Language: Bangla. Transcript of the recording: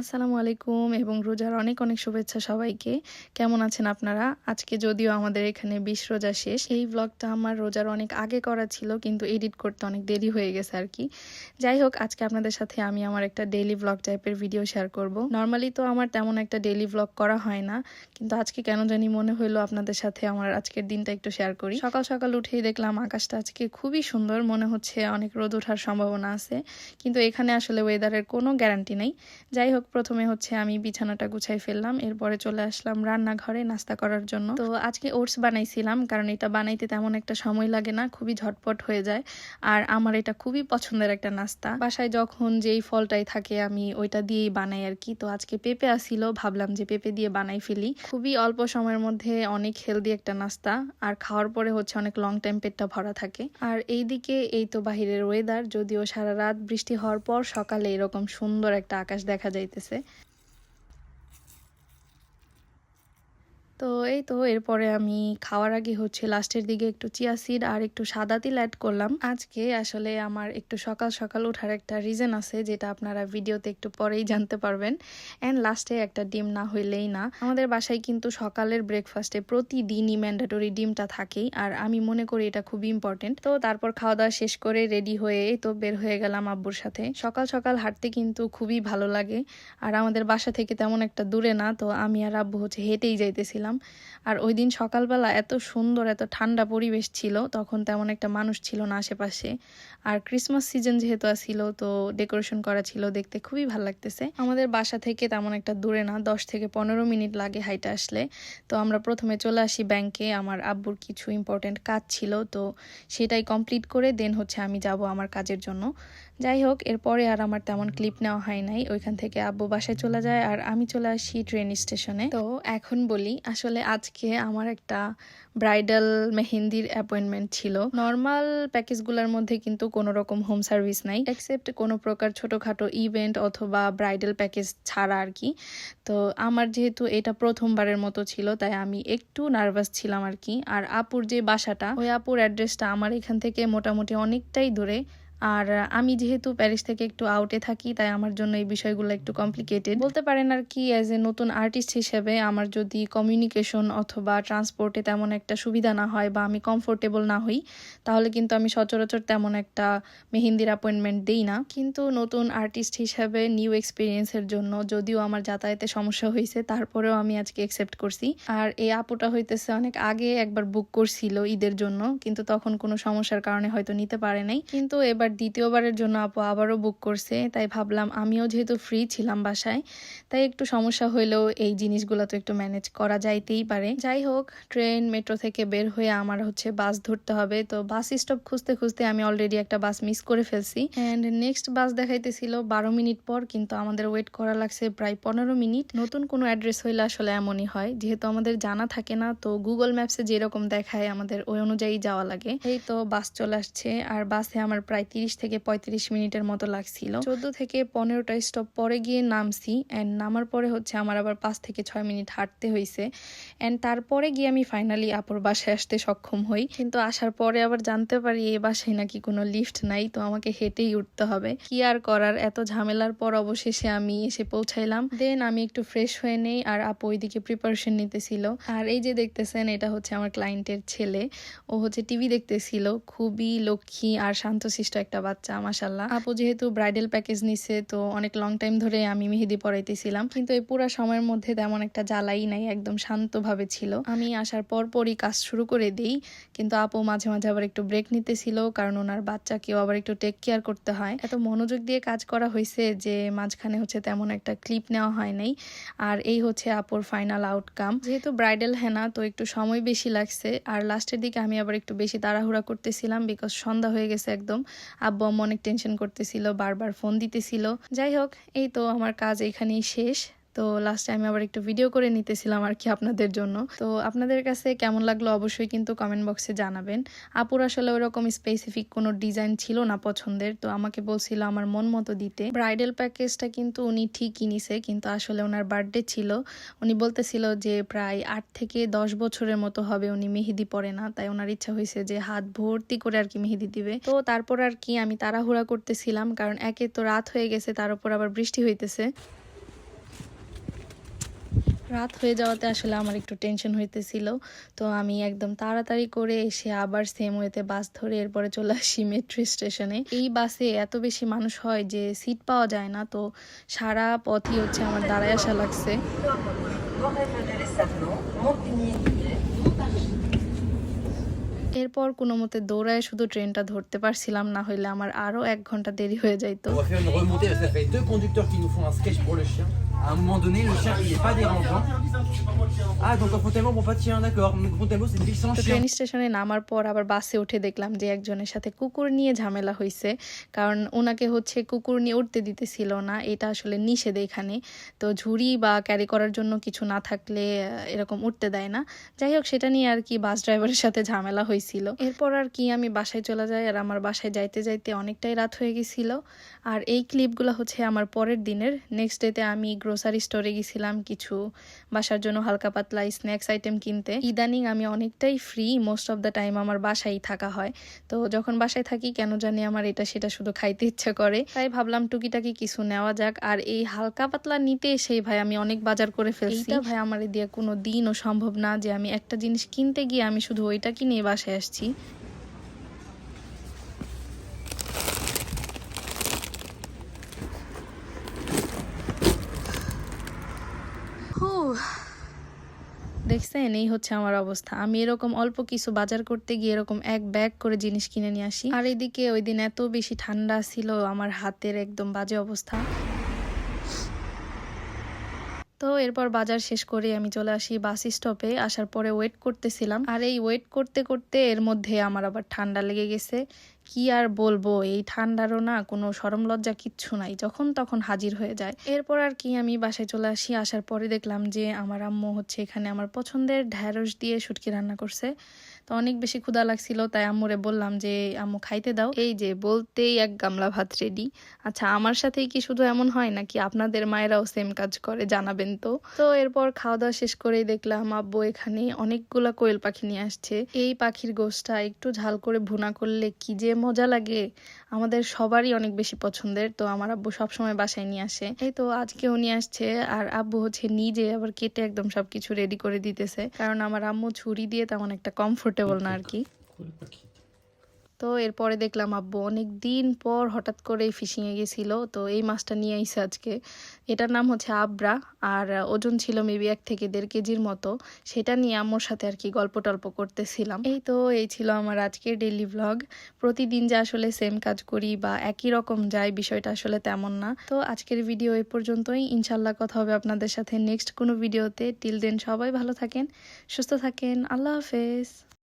আসসালামু আলাইকুম এবং রোজার অনেক অনেক শুভেচ্ছা সবাইকে। কেমন আছেন আপনারা? আজকে যদিও আমাদের এখানে বিশ রোজা শেষ, এই ব্লগটা আমার রোজার অনেক আগে করা ছিল, কিন্তু এডিট করতে অনেক দেরি হয়ে গেছে আর কি। যাই হোক, আজকে আপনাদের সাথে আমি আমার একটা ডেইলি ব্লগ টাইপের ভিডিও শেয়ার করব। নর্মালি তো আমার তেমন একটা ডেইলি ব্লগ করা হয় না, কিন্তু আজকে কেন জানি মনে হলো আপনাদের সাথে আমার আজকের দিনটা একটু শেয়ার করি। সকাল সকাল উঠেই দেখলাম আকাশটা আজকে খুবই সুন্দর, মনে হচ্ছে অনেক রোদ ওঠার সম্ভাবনা আছে, কিন্তু এখানে আসলে ওয়েদারের কোনো গ্যারান্টি নেই। যাই হোক প্রথমে হচ্ছে আমি বিছানাটা গুছাই ফেললাম, এরপরে চলে আসলাম রান্নাঘরে নাস্তা করার জন্য। তো আজকে ওটস বানাইছিলাম, কারণ এটা বানাইতে তেমন একটা সময় লাগে না, খুবই ঝটপট হয়ে যায়। আর আমার এটা খুবই পছন্দের একটা নাস্তা। বাসায় যখন যেই ফলটাই থাকে, আমি ওইটা দিয়েই বানাই আর কি। তো আজকে পেঁপে আসিল, ভাবলাম যে পেঁপে দিয়ে বানাই ফেলি। খুবই অল্প সময়ের মধ্যে অনেক হেলদি একটা নাস্তা, আর খাওয়ার পরে হচ্ছে অনেক লং টাইম পেটটা ভরা থাকে। আর এইদিকে এই তো বাহিরের ওয়েদার যদিও সারা রাত বৃষ্টি হওয়ার পর সকালে এরকম সুন্দর একটা আকাশ দেখা যাইতেছে তো এই তো, এরপরে আমি খাওয়ার আগে হচ্ছে লাস্টের দিকে একটু চিয়া সিড আর একটু সাদা তিল অ্যাড করলাম। আজকে আসলে আমার একটু সকাল সকাল ওঠার একটা রিজন আছে, যেটা আপনারা ভিডিওতে একটু পরেই জানতে পারবেন। অ্যান্ড লাস্টে একটা ডিম না হইলেই না। আমাদের বাসায় কিন্তু সকালের ব্রেকফাস্টে প্রতিদিনই ম্যান্ডেটরি ডিমটা থাকেই, আর আমি মনে করি এটা খুবই ইম্পর্টেন্ট তো তারপর খাওয়া দাওয়া শেষ করে রেডি হয়ে তো বের হয়ে গেলাম আব্বুর সাথে। সকাল সকাল হাঁটতে কিন্তু খুবই ভালো লাগে, আর আমাদের বাসা থেকে তেমন একটা দূরে না, তো আমি আর আব্বু হচ্ছে হেঁটেই যাইতেছিলাম। আর ওই দিন সকালবেলা এত সুন্দর, এত ঠান্ডা পরিবেশ ছিল, তখন তেমন একটা মানুষ ছিল না আশেপাশে। আর ক্রিসমাস সিজন যেহেতু আসছিল তো ডেকোরেশন করা ছিল দেখতে খুবই ভালো লাগতেছে। আমাদের বাসা থেকে তেমন একটা দূরে না, দশ থেকে পনেরো মিনিট লাগে হাইটে আসলে। তো আমরা প্রথমে চলে আসি ব্যাংকে আমার আব্বুর কিছু ইম্পর্টেন্ট কাজ ছিল, তো সেটাই কমপ্লিট করে দেন হচ্ছে আমি যাব আমার কাজের জন্য। যাই হোক, এরপরে আর আমার তেমন ক্লিপ নেওয়া হয় নাই। ওইখান থেকে আব্বু বাসায় চলে যায় আর আমি চলে আসি ট্রেন স্টেশনে তো এখন বলি, আসলে আজকে আমার একটা ব্রাইডাল মেহেন্দির অ্যাপয়েন্টমেন্ট ছিল। নর্মাল প্যাকেজগুলোর মধ্যে কিন্তু কোনো রকম হোম সার্ভিস নাই এক্সেপ্ট কোনো প্রকার ছোটোখাটো ইভেন্ট অথবা ব্রাইডাল প্যাকেজ ছাড়া আর কি। তো আমার যেহেতু এটা প্রথমবারের মতো ছিল, তাই আমি একটু নার্ভাস ছিলাম আর কি। আর আপুর যে বাসাটা, ওই আপুর অ্যাড্রেসটা আমার এখান থেকে মোটামুটি অনেকটাই দূরে। আর আমি যেহেতু প্যারিস থেকে একটু আউটে থাকি, তাই আমার জন্য এই বিষয়গুলো একটু কমপ্লিকেটেড বলতে পারেন আর কি অ্যাজ এ নতুন আর্টিস্ট হিসেবে আমার যদি কমিউনিকেশন অথবা ট্রান্সপোর্টে তেমন একটা সুবিধা না হয় বা আমি কমফোর্টেবল না হই, তাহলে কিন্তু আমি সচরাচর তেমন একটা মেহেন্দির অ্যাপয়েন্টমেন্ট দিই না। কিন্তু নতুন আর্টিস্ট হিসেবে নিউ এক্সপিরিয়েন্সের জন্য যদিও আমার যাতায়াতে সমস্যা হয়েছে, তারপরেও আমি আজকে অ্যাকসেপ্ট করছি। আর এই আপুটা হইতেছে অনেক আগে একবার বুক করছিল ঈদের জন্য, কিন্তু তখন কোনো সমস্যার কারণে হয়তো নিতে পারে নাই। কিন্তু এবার দ্বিতীয়বারের জন্য আপু আবারও বুক করছে, তাই ভাবলাম আমিও যেহেতু ফ্রি ছিলাম বাসায়, তাই একটু সমস্যা হইলেও এই জিনিসগুলো তো একটু ম্যানেজ করা যাইতেই পারে। যাই হোক ট্রেন মেট্রো থেকে বের হয়ে আমার হচ্ছে বাস ধরতে হবে, তো বাস স্টপ খুঁজতে খুঁজতে আমি অলরেডি একটা বাস মিস করে ফেলছি। অ্যান্ড নেক্সট বাস দেখাইতেছিল বারো মিনিট পর, কিন্তু আমাদের ওয়েট করা লাগছে প্রায় পনেরো মিনিট। নতুন কোনো অ্যাড্রেস হইলে আসলে এমনই হয়, যেহেতু আমাদের জানা থাকে না, তো গুগল ম্যাপসে যেরকম দেখায় আমাদের ওই অনুযায়ী যাওয়া লাগে। এই তো বাস চলে আসছে, আর বাসে আমার প্রায় তিরিশ থেকে পঁয়ত্রিশ মিনিটের মতো লাগছিল। চোদ্দ থেকে পনেরোটা স্টপ পরে গিয়ে নামছি অ্যান্ড নামার পরে হচ্ছে আমার আবার পাঁচ থেকে ছয় মিনিট হাঁটতে হয়েছে অ্যান্ড তারপরে গিয়ে আমি ফাইনালি আপুর বাসায় আসতে সক্ষম হই। কিন্তু আসার পরে আবার জানতে পারি এই বাসায় নাকি কোনো লিফট নাই, তো আমাকে হেঁটেই উঠতে হবে। কি আর করার? এত ঝামেলার পর অবশেষে আমি এসে পৌঁছাইলাম। দেন আমি একটু ফ্রেশ হয়ে নেই আর আপু ওইদিকে প্রিপারেশন নিতেছিল। আর এই যে দেখতেছেন, এটা হচ্ছে আমার ক্লায়েন্টের ছেলে। ও হচ্ছে টিভি দেখতেছিল। খুবই লক্ষ্মী আর শান্তশিষ্ট একটা বাচ্চা মাসাল্লাহ আপু যেহেতু ব্রাইডাল প্যাকেজ নিছে, তো অনেক লং টাইম ধরে আমি মেহেদি পড়াইতেছিলাম কিন্তু এই পুরো সময়ের মধ্যে তেমন একটা জ্বালাই নাই, একদম শান্তভাবে ছিল। আমি আসার পর পরই কাজ শুরু করে দিই, কিন্তু আপু মাঝে মাঝে আবার একটু ব্রেক নিতেছিল, কারণ ওনার বাচ্চাকেও আবার একটু টেক কেয়ার করতে হয়। এত মনোযোগ দিয়ে কাজ করা হয়েছে যে মাঝখানে হচ্ছে তেমন একটা ক্লিপ নেওয়া হয় নাই। আর এই হচ্ছে আপুর ফাইনাল আউটকাম যেহেতু ব্রাইডাল হেনা, তো একটু সময় বেশি লাগছে। আর লাস্টের দিকে আমি আবার একটু বেশি তাড়াহুড়া করতেছিলাম বিকজ সন্ধ্যা হয়ে গেছে একদম। আব্বু আম্মু অনেক টেনশন করতেছিল, বারবার ফোন দিতেছিল। যাই হোক, এই তো আমার কাজ এখানেই শেষ। তো লাস্টে আমি আবার একটু ভিডিও করে নিতেছিলাম আর কি আপনাদের জন্য। তো আপনাদের কাছে কেমন লাগল অবশ্যই কিন্তু কমেন্ট বক্সে জানাবেন। আপুর আসলে ওরকম স্পেসিফিক কোনো ডিজাইন ছিল না পছন্দের, তো আমাকে বলছিল আমার মন মতো দিতে। ব্রাইডাল প্যাকেজটা কিন্তু উনি ঠিকই নিছে, কিন্তু আসলে ওনার বার্থডে ছিল। উনি বলতেছিল যে প্রায় আট থেকে দশ বছরের মতো হবে, উনি মেহেদি পরে না, তাই ওনার ইচ্ছা হয়েছে যে হাত ভর্তি করে আর কি মেহেদি দিবে। তো তারপর আর কি আমি তাড়াহুড়া করতেছিলাম, কারণ একে তো রাত হয়ে গেছে, তার উপর আবার বৃষ্টি হইতেছে। রাত হয়ে যাওয়াতে আসলে আমার একটু টেনশন হইতেছিল। তো আমি একদম তাড়াতাড়ি করে এসে আবার সেম ওয়েতে বাস ধরে এরপরে চলে আসি মেট্রো স্টেশনে এই বাসে এত বেশি মানুষ হয় যে সিট পাওয়া যায় না, তো সারা পথই হচ্ছে আমার দাঁড়ায় আসা লাগছে। এরপর কোনো মতে দৌড়ায় শুধু ট্রেনটা ধরতে পারছিলাম না, হইলে আমার আরও এক ঘণ্টা দেরি হয়ে যাইতো। À un moment donné, le chien il est pas dérangeant. Ah, donc Fontainebleau, bon pas chien, d'accord. Donc Fontainebleau, c'est une ville sans chien. Train স্টেশনে নামার পর আবার বাসে উঠে দেখলাম যে একজনের সাথে কুকুর নিয়ে ঝামেলা হয়েছে কারণ ওনাকে হচ্ছে কুকুর নিয়ে উঠতে দিতেছিল না। এটা আসলে নিষেধ এখানে। তো ঝুড়ি বা ক্যারি করার জন্য কিছু না থাকলে এরকম উঠতে দেয় না। যাই হোক সেটা নিয়ে আর কি বাস ড্রাইভারের সাথে ঝামেলা হয়েছিল এরপর আর কি আমি বাসায় চলে যাই। আর আমার বাসায় যাইতে যাইতে অনেকটাই রাত হয়ে গেছিল। আর এই ক্লিপগুলো হচ্ছে আমার পরের দিনের। নেক্সট ডেতে আমি গ্রোসারি স্টোরে গেছিলাম কিছু, বাসার জন্য হালকা পাতলা স্ন্যাক্স আইটেম কিনতে। ইদানিং আমি অনেকটাই free most of the time আমার বাসায় থাকা হয়। তো যখন বাসায় থাকি কেন জানি আমার এটা সেটা শুধু খাইতে ইচ্ছে করে। তাই ভাবলাম টুকিটাকি কিছু নেওয়া যাক। আর এই হালকা পাতলা নিতে সেই ভাই আমি অনেক বাজার করে ফেলছি। ভাই আমার দিয়ে কোনো দিনও সম্ভব না যে আমি একটা জিনিস কিনতে গিয়ে আমি শুধু ওইটা কিনে বাসায় আসছি। দেখছেন এই হচ্ছে আমার অবস্থা। আমি এরকম অল্প কিছু বাজার করতে গিয়ে এরকম এক ব্যাগ করে জিনিস কিনে নিয়ে আসি। আর এদিকে ওই দিন এত বেশি ঠান্ডা ছিল, আমার হাতের একদম বাজে অবস্থা। তো এরপর বাজার শেষ করে আমি চলে আসি বাস স্টপে। আসার পরে ওয়েট করতেছিলাম। আর এই ওয়েট করতে করতে এর মধ্যে আমার আবার ঠান্ডা লেগে গেছে। কি আর বলব, এই ঠান্ডারও না কোনো সরম লজ্জা কিচ্ছু নাই। যখন তখন হাজির হয়ে যায়। এরপর আর কি আমি বাসায় চলে আসি। আসার পরে দেখলাম যে আমার আম্মু হচ্ছে এখানে আমার পছন্দের ঢ্যাঁড়স দিয়ে শুটকি রান্না করছে। তো অনেক বেশি ক্ষুধা লাগছিল, তাই আম্মুরে বললাম যে, আম্মু, খাইতে দাও। এই যে বলতেই এক গামলা ভাত রেডি আচ্ছা আমার সাথেই কি শুধু এমন হয় নাকি আপনাদের মায়েরাও সেম কাজ করে, জানাবেন তো? তো এরপর খাওয়া দাওয়া শেষ করেই দেখলাম, আব্বু, এখানে অনেকগুলা কোয়েল পাখি নিয়ে আসছে। এই পাখির গোশটা একটু ঝাল করে ভুনা করলে কি যে মজা লাগে। আমাদের সবারই অনেক বেশি পছন্দের। তো আমার আব্বু সবসময় বাসায় নিয়ে আসে। এই তো আজকেও নিয়ে আসছে। আর আব্বু হচ্ছে নিজে আবার কেটে একদম সবকিছু রেডি করে দিতেছে। কারণ আমার আম্মু ছুরি দিয়ে তেমন একটা কমফোর্টেবল না আর কি। তো এরপরে দেখলাম, আব্বু অনেক দিন পর হঠাৎ করে ফিশিংয়ে গেছিল, তো এই মাছটা নিয়ে আইসে আজকে। এটার নাম হচ্ছে আবরা, আর ওজন ছিল মেবি এক থেকে দেড় কেজির মতো। সেটা নিয়ে আম্মুর সাথে আর কি গল্প টল্প করতেছিলাম। এই তো, এই ছিল আমার আজকের ডেইলি ভ্লগ প্রতিদিন যে আসলে সেম কাজ করি বা একই রকম যায় বিষয়টা আসলে তেমন না। তো আজকের ভিডিও এই পর্যন্তই। ইনশাল্লাহ কথা হবে আপনাদের সাথে নেক্সট কোনো ভিডিওতে টিল দেন সবাই ভালো থাকেন, সুস্থ থাকেন। আল্লাহ হাফেজ।